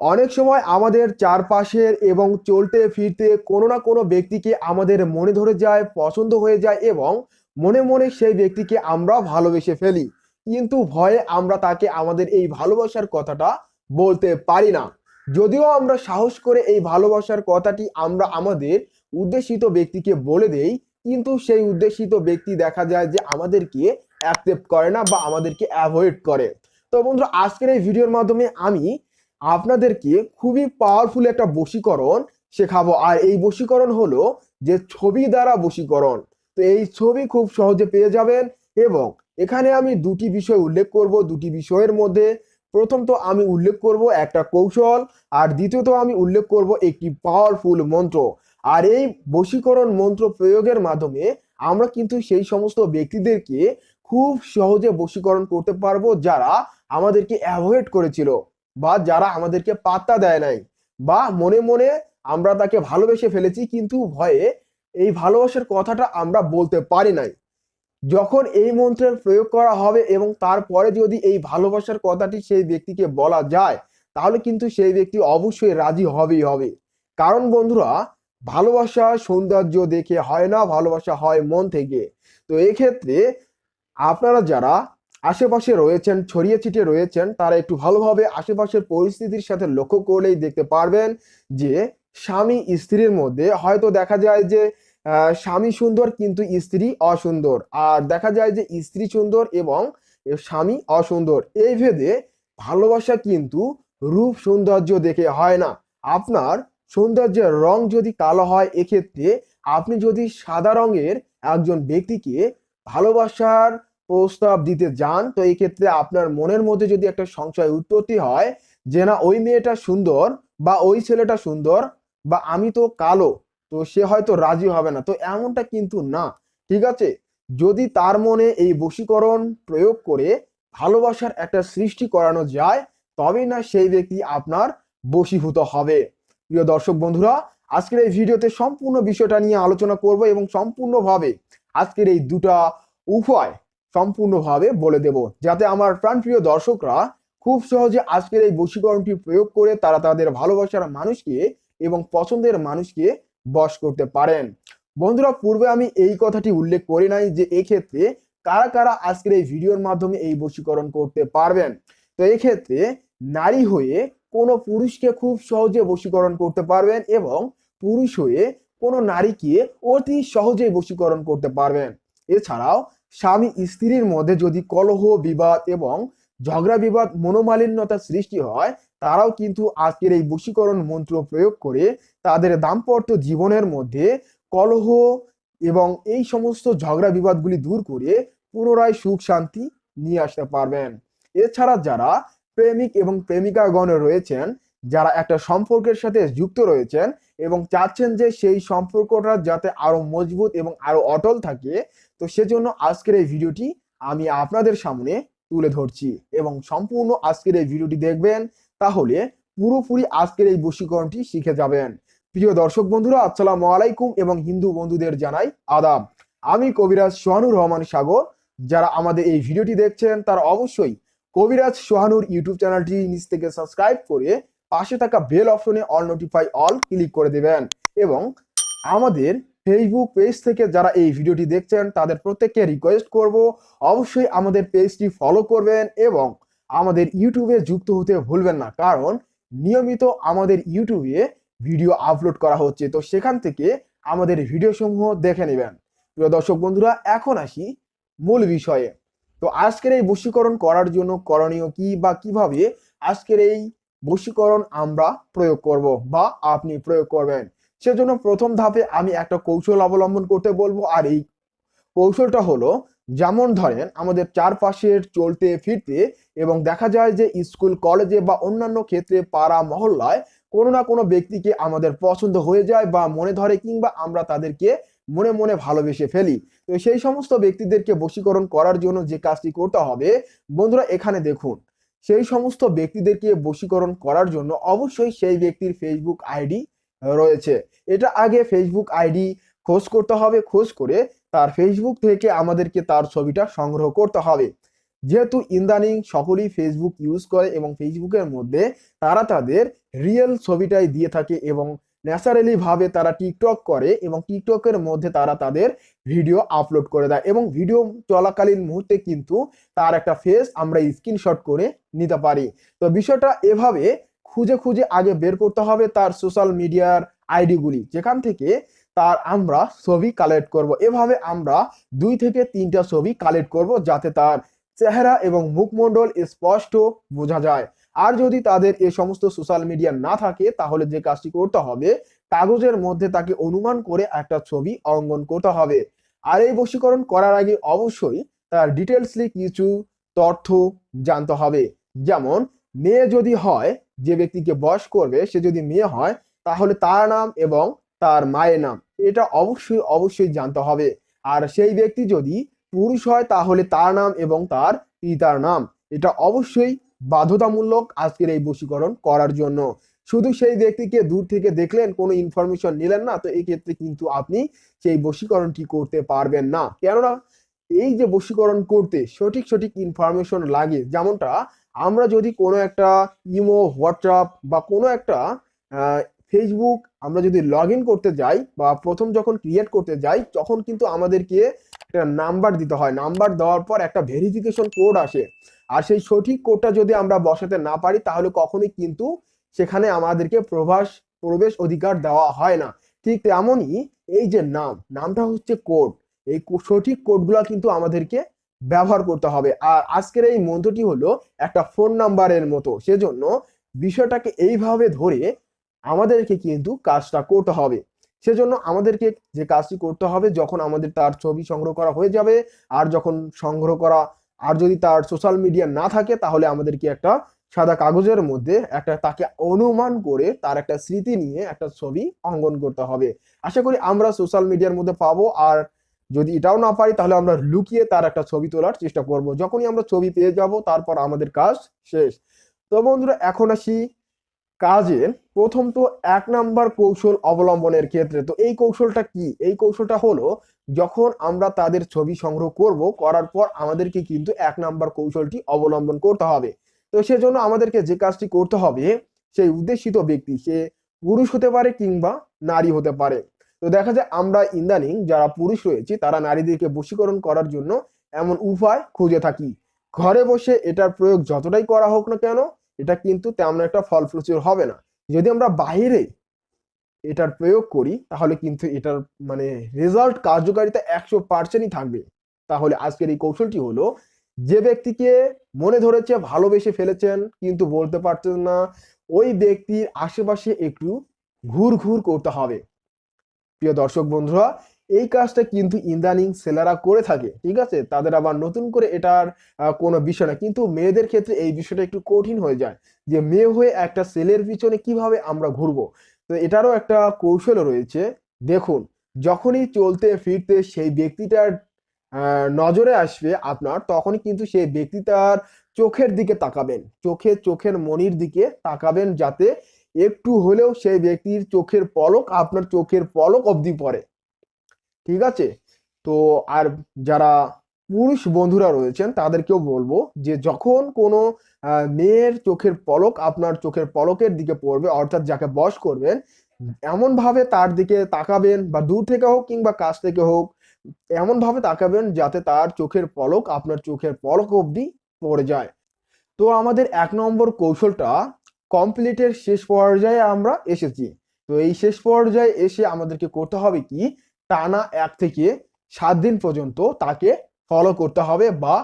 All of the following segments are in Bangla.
অনেক সময় আমাদের চারপাশের এবং চলতে ফিরতে কোনো না কোনো ব্যক্তিকে আমাদের মনে ধরে যায়, পছন্দ হয়ে যায় এবং মনে মনে সেই ব্যক্তিকে আমরা ভালোবেসে ফেলি। কিন্তু ভয়ে আমরা তাকে আমাদের এই ভালোবাসার কথাটা বলতে পারি না। যদিও আমরা সাহস করে এই ভালোবাসার কথাটি আমরা আমাদের উদ্দেশিত ব্যক্তিকে বলে দেই, কিন্তু সেই উদ্দেশিত ব্যক্তি দেখা যায় যে আমাদেরকে অ্যাকসেপ্ট করে না বা আমাদেরকে অ্যাভয়েড করে। তো বন্ধুরা, আজকের এই ভিডিওর মাধ্যমে আমি আপনাদেরকে খুবই পাওয়ারফুল একটা বশীকরণ শেখাবো। আর এই বশীকরণ হলো যে ছবি দ্বারা বশীকরণ। তো এই ছবি খুব সহজে পেয়ে যাবেন এবং এখানে আমি দুটি বিষয় উল্লেখ করব। দুটি বিষয়ের মধ্যে প্রথম তো আমি উল্লেখ করব একটা কৌশল, আর দ্বিতীয়ত আমি উল্লেখ করব একটি পাওয়ারফুল মন্ত্র। আর এই বশীকরণ মন্ত্র প্রয়োগের মাধ্যমে আমরা কিন্তু সেই সমস্ত ব্যক্তিদেরকে খুব সহজে বশীকরণ করতে পারব যারা আমাদেরকে অ্যাভয়েড করেছিল। বা যারা আমাদেরকে পাত্তা দেয় নাই, বা মনে মনে আমরা তাকে ভালোবেসে ফেলেছি, কিন্তু ভয়ে এই ভালোবাসার কথাটা আমরা বলতে পারি নাই। যখন এই মন্ত্রের প্রয়োগ করা হবে এবং তারপরে যদি এই ভালোবাসার কথাটি সেই ব্যক্তিকে বলা যায়, তাহলে কিন্তু সেই ব্যক্তি অবশ্যই রাজি হবেই হবে। কারণ বন্ধুরা, ভালোবাসা সৌন্দর্য দেখে হয় না, ভালোবাসা হয় মন থেকে। তো এক্ষেত্রে আপনারা যারা আশেপাশে রয়েছেন, ছড়িয়ে ছিটিয়ে রয়েছেন, তারা একটু ভালোভাবে আশেপাশের পরিস্থিতির সাথে লক্ষ্য করলেই দেখতে পারবেন যে স্বামী স্ত্রীর মধ্যে হয়তো দেখা যায় যে স্বামী সুন্দর কিন্তু স্ত্রী অসুন্দর। আর দেখা যায় যে স্ত্রী সুন্দর এবং স্বামী অসুন্দর। এই ভেদে ভালোবাসা কিন্তু রূপ সৌন্দর্য দেখে হয় না। আপনার সৌন্দর্যের রং যদি কালো হয়, এক্ষেত্রে আপনি যদি সাদা রঙের একজন ব্যক্তিকে ভালোবাসার প্রস্তাব দিতে যান, তো এই ক্ষেত্রে আপনার মনের মধ্যে যদি একটা সংশয় উৎপত্তি হয় যে না, ওই মেয়েটা সুন্দর বা ওই ছেলেটা সুন্দর বা আমি তো কালো, তো সে হয়তো রাজি হবে না। তো এমনটা কিন্তু না, ঠিক আছে? যদি তার মনে এই বশীকরণ প্রয়োগ করে ভালোবাসার একটা সৃষ্টি করানো যায়, তবেই না সেই ব্যক্তি আপনার বশীভূত হবে। প্রিয় দর্শক বন্ধুরা, আজকের এই ভিডিওতে সম্পূর্ণ বিষয়টা নিয়ে আলোচনা করব এবং সম্পূর্ণভাবে আজকের এই দুটা উপায় সম্পূর্ণভাবে বলে দেব, যাতে আমার প্রাণপ্রিয় দর্শকরা খুব সহজে আজকের এই বশীকরণটি প্রয়োগ করে তারা তাদের ভালোবাসার মানুষকে এবং পছন্দের মানুষকে বশ করতে পারেন। বন্ধুরা, পূর্বে আমি এই কথাটি উল্লেখ করি নাই যে এক্ষেত্রে কারা কারা আজকের এই ভিডিওর মাধ্যমে এই বশীকরণ করতে পারবেন। তো এক্ষেত্রে নারী হয়ে কোনো পুরুষকে খুব সহজে বশীকরণ করতে পারবেন এবং পুরুষ হয়ে কোনো নারীকে অতি সহজেই বশীকরণ করতে পারবেন। এছাড়াও স্বামী স্ত্রীর মধ্যে যদি কলহ, বিবাদ এবং ঝগড়া, বিবাদ, মনোমালিন্যতা সৃষ্টি হয়, তারাও কিন্তু আজকের এই বশীকরণ মন্ত্র প্রয়োগ করে তাদের দাম্পত্য জীবনের মধ্যে কলহ এবং এই সমস্ত ঝগড়া, বিবাদগুলি দূর করে পুনরায় সুখ, শান্তি নিয়ে আসতে পারবেন। এছাড়া যারা প্রেমিক এবং প্রেমিকাগণ রয়েছেন, যারা একটা সম্পর্কের সাথে যুক্ত রয়েছেন এবং চাচ্ছেন যে সেই সম্পর্কটা যাতে আরও মজবুত এবং আরও অটল থাকে। তো সেজন্য আজকের এই ভিডিওটি আমি আপনাদের সামনে তুলে ধরছি এবং সম্পূর্ণ আজকের এই ভিডিওটি দেখবেন, তাহলে পুরোপুরি আজকের এই বশীকরণটি শিখে যাবেন। প্রিয় দর্শক বন্ধুরা, আসসালামু আলাইকুম এবং হিন্দু বন্ধুদের জানাই আদাব। আমি কবিরাজ সোহানুর রহমান সাগর। যারা আমাদের এই ভিডিওটি দেখছেন, তারা অবশ্যই কবিরাজ সোহানুর ইউটিউব চ্যানেলটি নিচ থেকে সাবস্ক্রাইব করে পাশে থাকা বেল অপশনে অল নোটিফাই অল ক্লিক করে দেবেন। এবং আমাদের ফেসবুক পেজ থেকে যারা এই ভিডিওটি দেখছেন, তাদের প্রত্যেককে রিকোয়েস্ট করব। অবশ্যই আমাদের পেজটি ফলো করবেন এবং আমাদের ইউটিউবে যুক্ত হতে ভুলবেন না। কারণ নিয়মিত আমাদের ইউটিউবে ভিডিও আপলোড করা হচ্ছে। তো সেখান থেকে আমাদের ভিডিও সমূহ দেখে নেবেন। প্রিয় দর্শক বন্ধুরা, এখন আসি মূল বিষয়ে। তো আজকের এই বশীকরণ করার জন্য করণীয় কি বা কীভাবে আজকের এই বশীকরণ আমরা প্রয়োগ করব বা আপনি প্রয়োগ করবেন। সেজন্য প্রথম ধাপে আমি একটা কৌশল অবলম্বন করতে বলব আর এই কৌশলটা হলো, যেমন ধরেন আমাদের চারপাশের চলতে ফিরতে এবং দেখা যায় যে স্কুল, কলেজে বা অন্যান্য ক্ষেত্রে, পাড়া, মহল্লায় কোনো না কোনো ব্যক্তিকে আমাদের পছন্দ হয়ে যায় বা মনে ধরে কিংবা আমরা তাদেরকে মনে মনে ভালোবেসে ফেলি। তো সেই সমস্ত ব্যক্তিদেরকে বশীকরণ করার জন্য যে কাজটি করতে হবে, বন্ধুরা এখানে দেখুন। সেই সমস্ত ব্যক্তিদেরকে বশীকরণ করার জন্য অবশ্যই সেই ব্যক্তির ফেসবুক আইডি রয়েছে। এটা আগে ফেসবুক আইডি খোঁজ করতে হবে, খোঁজ করে তার ফেসবুক থেকে আমাদেরকে তার ছবিটা সংগ্রহ করতে হবে। যেহেতু ইন্দানিং সকলেই ফেসবুক ইউজ করে এবং ফেসবুকের মধ্যে তারা তাদের রিয়েল ছবিটাই দিয়ে থাকে এবং ন্যাচারালি ভাবে তারা টিকটক করে এবং টিকটকের মধ্যে তারা তাদের ভিডিও আপলোড করে দেয় এবং ভিডিও চলাকালীন মুহূর্তে কিন্তু তার একটা ফেস আমরা স্ক্রিনশট করে নিতে পারি। তো বিষয়টা এভাবে খুঁজে খুঁজে আগে বের করতে হবে তার সোশ্যাল মিডিয়ার আইডিগুলি যেখান থেকে তার আমরা ছবি কালেক্ট করব। এভাবে আমরা দুই থেকে তিনটা ছবি কালেক্ট করব যাতে তার চেহারা এবং মুখমণ্ডল স্পষ্ট বোঝা যায়। আর যদি তাদের এ সমস্ত সোশ্যাল মিডিয়া না থাকে, তাহলে যে কাজটি করতে হবে, কাগজের মধ্যে তাকে অনুমান করে একটা ছবি অঙ্কন করতে হবে। আর এই বশীকরণ করার আগে অবশ্যই তার ডিটেলসলি কিছু তথ্য জানতে হবে। যেমন, মেয়ে যদি হয়, যে ব্যক্তিকে বয়স করবে, সে যদি মেয়ে হয়, তাহলে তার নাম এবং তার মায়ের নাম, এটা অবশ্যই অবশ্যই জানতে হবে। আর সেই ব্যক্তি যদি পুরুষ হয়, তাহলে তার নাম এবং তার পিতার নাম, এটা অবশ্যই বাধ্যতামূলক আজকের এই বশীকরণ করার জন্য। শুধু সেই ব্যক্তিকে দূর থেকে দেখলেন, কোনো ইনফরমেশন নিলেন না, তো এই ক্ষেত্রে কিন্তু আপনি সেই বশীকরণটি করতে পারবেন না। কেননা, এই যে বশীকরণ করতে সঠিক সঠিক ইনফরমেশন লাগে, যেমনটা আমরা যদি কোনো একটা ইমো, হোয়াটসঅ্যাপ বা কোনো একটা ফেসবুক আমরা যদি লগ করতে যাই বা প্রথম যখন ক্রিয়েট করতে যাই, তখন কিন্তু আমাদেরকে একটা নাম্বার দিতে হয়। নাম্বার দেওয়ার পর একটা ভেরিফিকেশন কোড আসে। আর সেই সঠিক কোডটা যদি আমরা বসাতে না পারি, তাহলে কখনোই কিন্তু সেখানে আমাদেরকে প্রবাস, প্রবেশ অধিকার দেওয়া হয় না। ঠিক তেমনই এই যে নাম, নামটা হচ্ছে কোড এই সঠিক কোডগুলো কিন্তু আমাদেরকে ব্যবহার করতে হবে। আর আজকের এই মন্ত্রটি হলো একটা ফোন নাম্বারের মতো। সেজন্য বিষয়টাকে এইভাবে ধরে আমাদেরকে কিন্তু কাজটা করতে হবে। সেজন্য আমাদেরকে যে কাজটি করতে হবে, যখন আমাদের তার ছবি সংগ্রহ করা হয়ে যাবে, আর যখন সংগ্রহ করা, আর যদি তার সোশ্যাল মিডিয়া না থাকে, তাহলে আমাদেরকে একটা সাদা কাগজের মধ্যে একটা তাকে অনুমান করে তার একটা স্মৃতি নিয়ে একটা ছবি অঙ্কন করতে হবে। আশা করি আমরা সোশ্যাল মিডিয়ার মধ্যে পাবো, আর যদি এটাও না পারি, তাহলে আমরা লুকিয়ে তার একটা ছবি তোলার চেষ্টা করব। যখনই আমরা ছবি পেয়ে যাব, তারপর আমাদের কাজ শেষ। তো বন্ধুরা, এখন আসি কাজের প্রথম তো এক নাম্বার কৌশল অবলম্বনের ক্ষেত্রে। তো এই কৌশলটা কি? এই কৌশলটা হলো, যখন আমরা তাদের ছবি সংগ্রহ করব, করার পর আমাদেরকে কিন্তু এক নাম্বার কৌশলটি অবলম্বন করতে হবে। তো সেজন্য আমাদেরকে যে কাজটি করতে হবে, সেই উদ্দেশিত ব্যক্তি, সে পুরুষ হতে পারে কিংবা নারী হতে পারে। তো দেখা যায় আমরা ইদানিং যারা পুরুষ রয়েছি, তারা নারীদেরকে বশীকরণ করার জন্য এমন উপায় খুঁজে থাকি। ঘরে বসে এটার প্রয়োগ যতটাই করা হোক না কেন এটা কিন্তু তেমন একটা ফলপ্রসূ হবে না। যদি আমরা বাইরে এটার প্রয়োগ করি, তাহলে কিন্তু এটার মানে রেজাল্ট কার্যকারিতা একশো পার্সেন্টই থাকবে। তাহলে আজকের এই কৌশলটি হলো, যে ব্যক্তিকে মনে ধরেছে, ভালোবেসে ফেলেছেন, কিন্তু বলতে পারছেন না, ওই ব্যক্তির আশেপাশে একটু ঘুর ঘুর করতে হবে। প্রিয় দর্শক বন্ধুরা এই কাজটা কিন্তু ইদানিং ছেলেরা করে থাকে, ঠিক আছে? তাদের আবার নতুন করে এটার কোনো বিষয় না। কিন্তু মেয়েদের ক্ষেত্রে এই বিষয়টা একটু কঠিন হয়ে যায় যে মেয়ে হয়ে একটা সেলের পিছনে কীভাবে আমরা ঘুরবো? তো এটারও একটা কৌশল রয়েছে। দেখুন, যখনই চলতে ফিরতে সেই ব্যক্তিটার নজরে আসবে আপনার, তখনই কিন্তু সেই ব্যক্তিটার চোখের দিকে তাকাবেন। চোখে, চোখের মনির দিকে তাকাবেন যাতে একটু হলেও সেই ব্যক্তির চোখের পলক আপনার চোখের পলক অবধি পড়ে। ঠিক আছে? তো আর যারা পুরুষ বন্ধুরা রয়েছেন, তাদেরকেও বলব যে যখন কোনো মেয়ের চোখের পলক আপনার চোখের পলকের দিকে পড়বে, অর্থাৎ যাকে বশ করবেন এমন ভাবে তার দিকে তাকাবেন বা দূর থেকে হোক কিংবা কাছ থেকে হোক এমন ভাবে তাকাবেন যাতে তার চোখের পলক আপনার চোখের পলক অবধি পড়ে যায়। তো আমাদের এক নম্বর কৌশলটা কমপ্লিটের শেষ পর্যায়ে আমরা এসেছি। তো এই শেষ পর্যায়ে এসে আমাদেরকে করতে হবে কি? টানা এক থেকে সাত দিন পর্যন্ত তাকে ফলো করতে হবে বা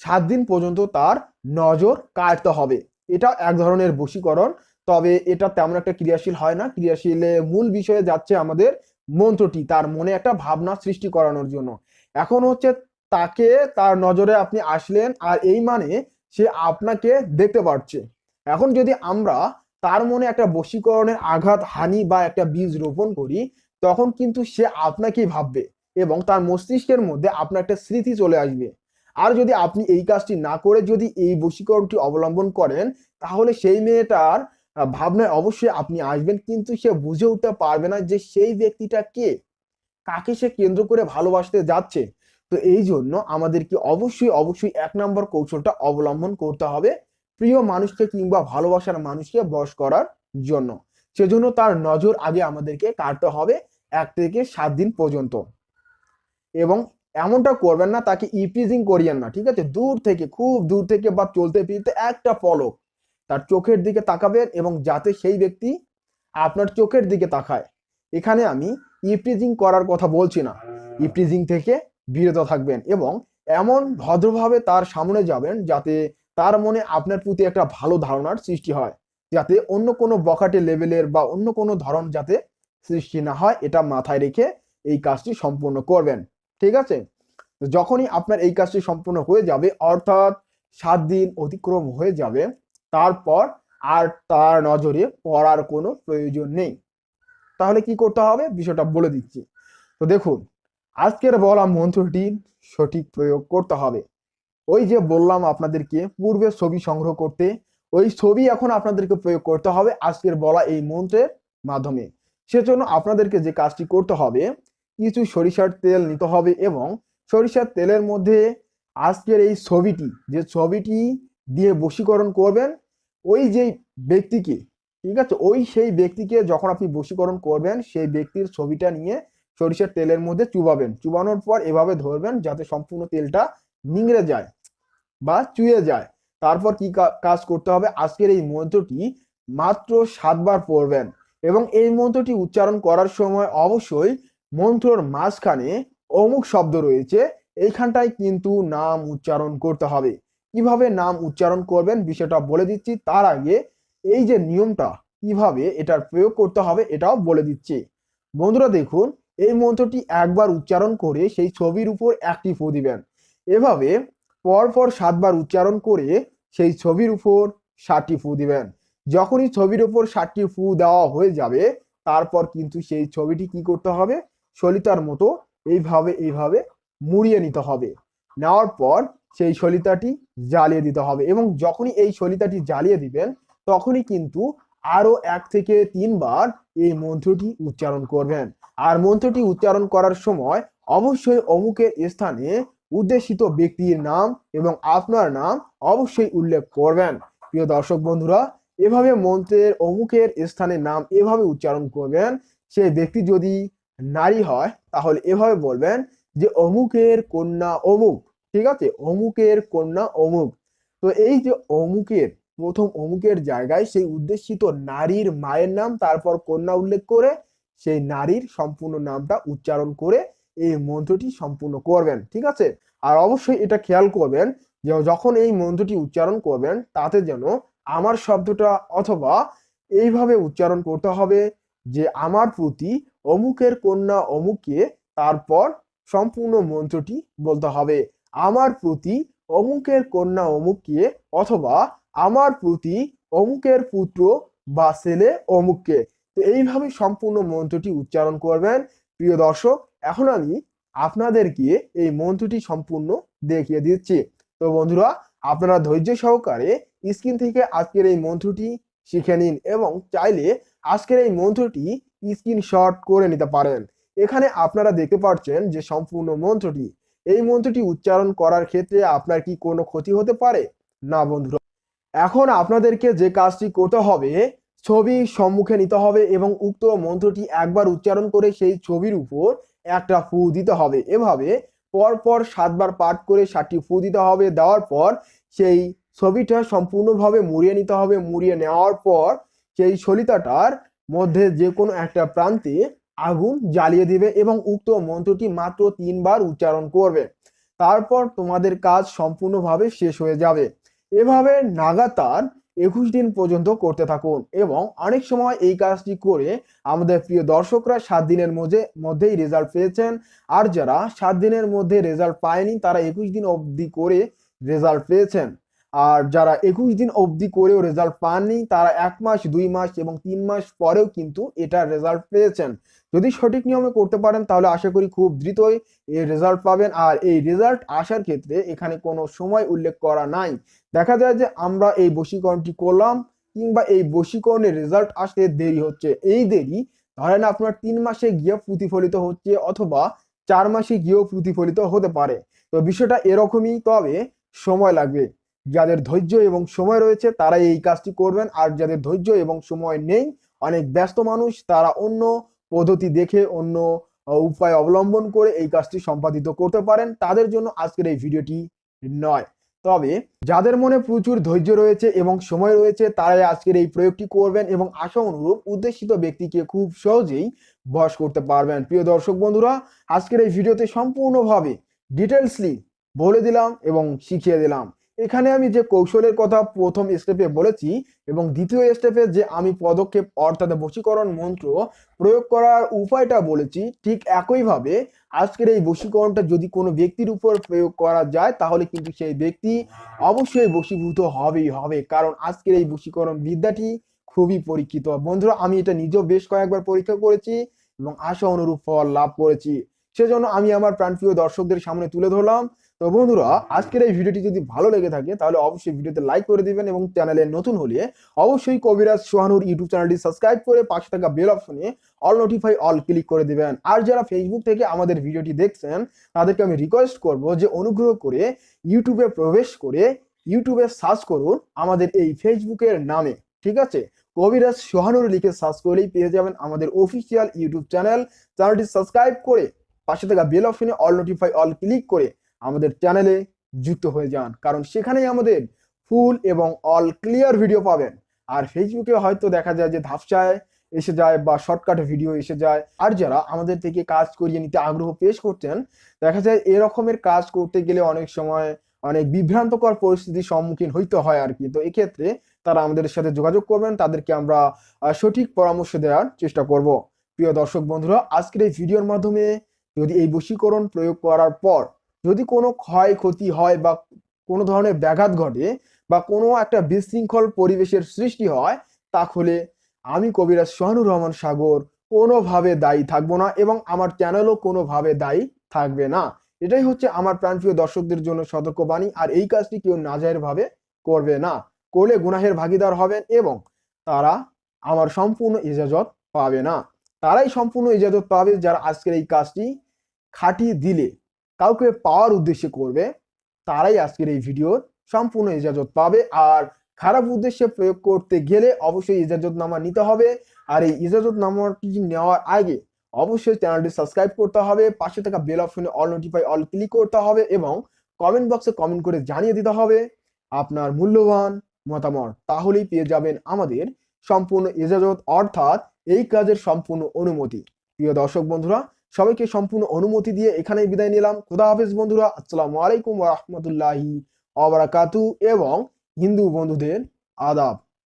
সাত দিন পর্যন্ত তার নজর কাটতে হবে। এটা এক ধরনের বশীকরণ, তবে এটা তেমন একটা ক্রিয়াশীল হয় না। ক্রিয়াশীলে মূল বিষয়ে যাচ্ছে আমাদের মন্ত্রটি, তার মনে একটা ভাবনা সৃষ্টি করানোর জন্য। এখন হচ্ছে তাকে, তার নজরে আপনি আসলেন আর এই মানে সে আপনাকে দেখতে পাচ্ছে এখন যদি আমরা তার মনে একটা বশীকরণের আঘাত, হানি বা একটা বীজ রোপণ করি তখন কিন্তু সে আপনাকেই ভাববে এবং তার মস্তিষ্কের মধ্যে আপনার একটা স্মৃতি চলে আসবে। আর যদি আপনি এই কাজটি না করে যদি এই বশীকরণটি অবলম্বন করেন, তাহলে সেই মেয়েটার ভাবনায় অবশ্যই আপনি আসবেন, কিন্তু সে বুঝে উঠতে পারবে না যে সেই ব্যক্তিটা কে। কাকে সে কেন্দ্র করে ভালোবাসতে যাচ্ছে। তো এই জন্য আমাদেরকে অবশ্যই অবশ্যই এক নম্বর কৌশলটা অবলম্বন করতে হবে প্রিয় মানুষকে কিংবা ভালোবাসার মানুষকে বশ করার জন্য। সেজন্য তার নজর আগে আমাদেরকে কাটতে হবে। এক থেকে সাত দিন পর্যন্ত। এবং এমনটা করবেন না, তাকে ইপিজিং করিয়েন না, ঠিক আছে? দূর থেকে, খুব দূর থেকে বা চলতে ফিরতে একটা পলক তার চোখের দিকে তাকাবেন এবং যাতে সেই ব্যক্তি আপনার চোখের দিকে তাকায়। এখানে আমি ইপ্রিজিং করার কথা বলছি না। ইপ্রিজিং থেকে বিরত থাকবেন এবং এমন ভদ্রভাবে তার সামনে যাবেন যাতে তার মনে আপনার প্রতি একটা ভালো ধারণার সৃষ্টি হয়, যাতে অন্য কোনো বকাটে লেভেলের বা অন্য কোনো ধরন যাতে সৃষ্টি না হয়, এটা মাথায় রেখে এই কাজটি সম্পূর্ণ করবেন। ঠিক আছে? যখনই আপনার এই কাজটি সম্পূর্ণ হয়ে যাবে, অর্থাৎ সাত দিন অতিক্রম হয়ে যাবে, তারপর আর তার নজরে পড়ার কোনো প্রয়োজন নেই। তাহলে কি করতে হবে? বিষয়টা বলে দিচ্ছি। তো দেখুন, আজকের বলা মন্ত্রটি সঠিক প্রয়োগ করতে হবে। ওই যে বললাম আপনাদেরকে পূর্বে ছবি সংগ্রহ করতে, ওই ছবি এখন আপনাদেরকে প্রয়োগ করতে হবে আজকের বলা এই মন্ত্রের মাধ্যমে। সেজন্য আপনাদেরকে যে কাজটি করতে হবে, কিছু সরিষার তেল নিতে হবে এবং সরিষার তেলের মধ্যে আজকের এই ছবিটি, যে ছবিটি দিয়ে বশীকরণ করবেন, ওই যে ব্যক্তিকে, ঠিক আছে? ওই সেই ব্যক্তিকে যখন আপনি বশীকরণ করবেন, সেই ব্যক্তির ছবিটা নিয়ে সরিষার তেলের মধ্যে চুবাবেন। চুবানোর পর এভাবে ধরবেন যাতে সম্পূর্ণ তেলটা নিংড়ে যায় বা চুয়ে যায়। তারপর কি কা- কাজ করতে হবে? আজকের এই মন্ত্রটি মাত্র সাতবার পড়বেন। এবং এই মন্ত্রটি উচ্চারণ করার সময় অবশ্যই মন্ত্রর মাঝখানে অমুক শব্দ রয়েছে, এইখানটায় কিন্তু নাম উচ্চারণ করতে হবে। কীভাবে নাম উচ্চারণ করবেন বিষয়টা বলে দিচ্ছি, তার আগে এই যে নিয়মটা, কীভাবে এটার প্রয়োগ করতে হবে এটাও বলে দিচ্ছি। বন্ধুরা দেখুন, এই মন্ত্রটি একবার উচ্চারণ করে সেই ছবির উপর একটি ফু দিবেন। এভাবে পরপর সাতবার উচ্চারণ করে সেই ছবির উপর ষাটটি ফু দিবেন। যখনই ছবির ওপর ষাটটি ফু দেওয়া হয়ে যাবে, তারপর কিন্তু সেই ছবিটি কি করতে হবে? সলিতার মতো এইভাবে এইভাবে মুড়িয়ে নিতে হবে। নেওয়ার পর সেই সলিতাটি জ্বালিয়ে দিতে হবে এবং যখনই এই সলিতাটি জ্বালিয়ে দিবেন, তখনই কিন্তু আরও এক থেকে তিনবার এই মন্ত্রটি উচ্চারণ করবেন। আর মন্ত্রটি উচ্চারণ করার সময় অবশ্যই অমুকের স্থানে উদ্দেশিত ব্যক্তির নাম এবং আপনার নাম অবশ্যই উল্লেখ করবেন। প্রিয় দর্শক বন্ধুরা এভাবে মন্ত্রের অমুকের স্থানে নাম এভাবে উচ্চারণ করবেন। সেই ব্যক্তি যদি নারী হয়, তাহলে এভাবে বলবেন যে, অমুকের কন্যা অমুক। ঠিক আছে? অমুকের কন্যা অমুক। তো এই যে অমুকের, প্রথম অমুকের জায়গায় সেই উদ্দেশিত নারীর মায়ের নাম, তারপর কন্যা উল্লেখ করে সেই নারীর সম্পূর্ণ নামটা উচ্চারণ করে এই মন্ত্রটি সম্পূর্ণ করবেন। ঠিক আছে? আর অবশ্যই এটা খেয়াল করবেন যে, যখন এই মন্ত্রটি উচ্চারণ করবেন, তাতে যেন আমার শব্দটা অথবা এইভাবে উচ্চারণ করতে হবে যে আমার প্রতি অমুকের কন্যা অমুককে তারপর সম্পূর্ণ মন্ত্রটি বলতে হবে। আমার প্রতি অমুকের কন্যা অমুককে অথবা আমার প্রতি অমুকের পুত্র বা ছেলে অমুককে। তো এইভাবে সম্পূর্ণ মন্ত্রটি উচ্চারণ করবেন। প্রিয় দর্শক, এখন আমি আপনাদেরকে এই মন্ত্রটি সম্পূর্ণ দেখিয়ে দিচ্ছি। তো বন্ধুরা, আপনারা ধৈর্য সহকারে স্ক্রিন থেকে আজকের এই মন্ত্রটি শিখে নিন এবং চাইলে আজকের এই মন্ত্রটি স্ক্রিনশট করে নিতে পারেন। এখানে আপনারা দেখতে পাচ্ছেন যে সম্পূর্ণ মন্ত্রটি। এই মন্ত্রটি উচ্চারণ করার ক্ষেত্রে আপনার কি কোনো ক্ষতি হতে পারে? না বন্ধুরা। এখন আপনাদেরকে যে কাজটি করতে হবে, ছবি সম্মুখে নিতে হবে এবং উক্ত মন্ত্রটি একবার উচ্চারণ করে সেই ছবির উপর একটা ফু দিতে হবে। এভাবে পরপর সাতবার পাঠ করে ষাটটি ফু দিতে হবে। দেওয়ার পর সেই ছবিটা সম্পূর্ণভাবে মুড়িয়ে নিতে হবে। মুড়িয়ে নেওয়ার পর সেই সলিতাটার মধ্যে যে কোনো একটা প্রান্তে আগুন জ্বালিয়ে দিবে এবং উক্ত মন্ত্রটি মাত্র তিনবার উচ্চারণ করবে। তারপর তোমাদের কাজ সম্পূর্ণভাবে শেষ হয়ে যাবে। এভাবে নাগাতার একুশ দিন পর্যন্ত করতে থাকুন এবং অনেক সময় এই কাজটি করে আমাদের প্রিয় দর্শকরা সাত দিনের মধ্যে, মধ্যেই রেজাল্ট পেয়েছেন। আর যারা সাত দিনের মধ্যে রেজাল্ট পায়নি, তারা একুশ দিন অবধি করে রেজাল্ট পেয়েছেন। আর যারা একুশ দিন অবধি করেও রেজাল্ট পাননি, তারা এক মাস, দুই মাস এবং তিন মাস পরেও কিন্তু এটার রেজাল্ট পেয়েছেন। যদি সঠিক নিয়মে করতে পারেন, তাহলে আশা করি খুব দ্রুতই এর রেজাল্ট পাবেন। আর এই রেজাল্ট আসার ক্ষেত্রে এখানে কোনো সময় উল্লেখ করা নাই। দেখা যায় যে আমরা এই বশীকরণটি করলাম কিংবা এই বশীকরণের রেজাল্ট আসতে দেরি হচ্ছে। এই দেরি, ধরেন আপনার তিন মাসে গিয়ে প্রতিফলিত হচ্ছে অথবা চার মাসে গিয়েও প্রতিফলিত হতে পারে। তো বিষয়টা এরকমই, তবে সময় লাগবে। যাদের ধৈর্য এবং সময় রয়েছে, তারাই এই কাজটি করবেন। আর যাদের ধৈর্য এবং সময় নেই, অনেক ব্যস্ত মানুষ, তারা অন্য পদ্ধতি দেখে, অন্য উপায় অবলম্বন করে এই কাজটি সম্পাদিত করতে পারেন। তাদের জন্য আজকের এই ভিডিওটি নয়। তবে যাদের মনে প্রচুর ধৈর্য রয়েছে এবং সময় রয়েছে, তারাই আজকের এই প্রয়োগটি করবেন এবং আশা অনুরূপ উদ্দেশিত ব্যক্তিকে খুব সহজেই বশ করতে পারবেন। প্রিয় দর্শক বন্ধুরা, আজকের এই ভিডিওতে সম্পূর্ণভাবে ডিটেলসলি বলে দিলাম এবং শিখিয়ে দিলাম। এখানে আমি যে কৌশলের কথা প্রথম স্টেপে বলেছি এবং দ্বিতীয় স্টেপে যে আমি পদক্ষেপ অর্থাৎ বশীকরণ মন্ত্র প্রয়োগ করার উপায়টা বলেছি, ঠিক একইভাবে আজকের এই বশীকরণটা যদি কোনো ব্যক্তির উপর প্রয়োগ করা যায়, তাহলে কিন্তু সেই ব্যক্তি অবশ্যই বশীভূত হবেই হবে। কারণ আজকের এই বশীকরণ বিদ্যাটি খুবই পরীক্ষিত। বন্ধুরা, আমি এটা নিজেও বেশ কয়েকবার পরীক্ষা করেছি এবং আশা অনুরূপ ফল লাভ করেছি। সেজন্য আমি আমার প্রাণপ্রিয় দর্শকদের সামনে তুলে ধরলাম। তো বন্ধুরা, আজকের এই ভিডিওটি যদি ভালো লেগে থাকে, তাহলে অবশ্যই ভিডিওতে লাইক করে দিবেন এবং চ্যানেলে নতুন হলে অবশ্যই কবিরাজ সোহানুর ইউটিউব চ্যানেলটি সাবস্ক্রাইব করে পাশে থাকা বেল অপশনে অল নোটিফাই অল ক্লিক করে দিবেন। আর যারা ফেসবুক থেকে আমাদের ভিডিওটি দেখছেন, তাদেরকে আমি রিকোয়েস্ট করব যে অনুগ্রহ করে ইউটিউবে প্রবেশ করে ইউটিউবে সার্চ করুন আমাদের এই ফেসবুকের নামে, ঠিক আছে? কবিরাজ সোহানুর লিখে সার্চ করলেই পেয়ে যাবেন আমাদের অফিসিয়াল ইউটিউব চ্যানেল চ্যানেলটি সাবস্ক্রাইব করে পাশে থাকা বেল অপশনে অল নোটিফাই অল ক্লিক করে আমাদের চ্যানেলে যুক্ত হয়ে যান। কারণ সেখানেই আমাদের ফুল এবং অল ক্লিয়ার ভিডিও পাবেন। আর ফেসবুকে হয়তো দেখা যায় যে ধাপসায় এসে যায় বা শর্টকাট ভিডিও এসে যায়। আর যারা আমাদের থেকে কাজ করিয়ে নিতে আগ্রহ পেশ করছেন, দেখা যায় এরকমের কাজ করতে গেলে অনেক সময় অনেক বিভ্রান্তকর পরিস্থিতির সম্মুখীন হইতে হয় আর কি। তো এক্ষেত্রে তারা আমাদের সাথে যোগাযোগ করবেন, তাদেরকে আমরা সঠিক পরামর্শ দেওয়ার চেষ্টা করব। প্রিয় দর্শক বন্ধুরা, আজকের এই ভিডিওর মাধ্যমে যদি এই বশীকরণ প্রয়োগ করার পর যদি কোনো ক্ষয়ক্ষতি হয় বা কোনো ধরনের ব্যাঘাত ঘটে বা কোনো একটা বিশৃঙ্খল পরিবেশের সৃষ্টি হয়, তাহলে আমি কবিরাজ সোহানুর রহমান সাগর কোনোভাবে দায়ী থাকব না এবং আমার চ্যানেলও কোনোভাবে দায়ী থাকবে না। এটাই হচ্ছে আমার প্রাণপ্রিয় দর্শকদের জন্য সতর্কবাণী, আর এই কাজটি কেউ নাজায়ের ভাবে করবে না। করলে গুনাহের ভাগিদার হবেন এবং তারা আমার সম্পূর্ণ ইজাজত পাবে না। তারাই সম্পূর্ণ ইজাজত পাবে যারা আজকের এই কাজটি খাটিয়ে দিলে। কাউকে পাওয়ার উদ্দেশ্যে করবে, তারাই আজকের এই ভিডিওর সম্পূর্ণ ইজাজত পাবে। আর খারাপ উদ্দেশ্যে প্রয়োগ করতে গেলে অবশ্যই ইজাজত নামা নিতে হবে। আর এই ইজাজত নামাটি নেওয়ার আগে অবশ্যই চ্যানেলটি সাবস্ক্রাইব করতে হবে, পাশে থাকা বেল অপশনে অল নোটিফাই অল ক্লিক করতে হবে এবং কমেন্ট বক্সে কমেন্ট করে জানিয়ে দিতে হবে আপনার মূল্যবান মতামত। তাহলেই পেয়ে যাবেন আমাদের সম্পূর্ণ ইজাজত, অর্থাৎ এই কাজের সম্পূর্ণ অনুমতি। প্রিয় দর্শক বন্ধুরা সবাইকে সম্পূর্ণ অনুমতি দিয়ে এখানেই বিদায় নিলাম। খুদা হাফেজ বন্ধুরা, আসসালামু আলাইকুম রহমতুল্লাহি অবরাকাতু এবং হিন্দু বন্ধুদের আদাব।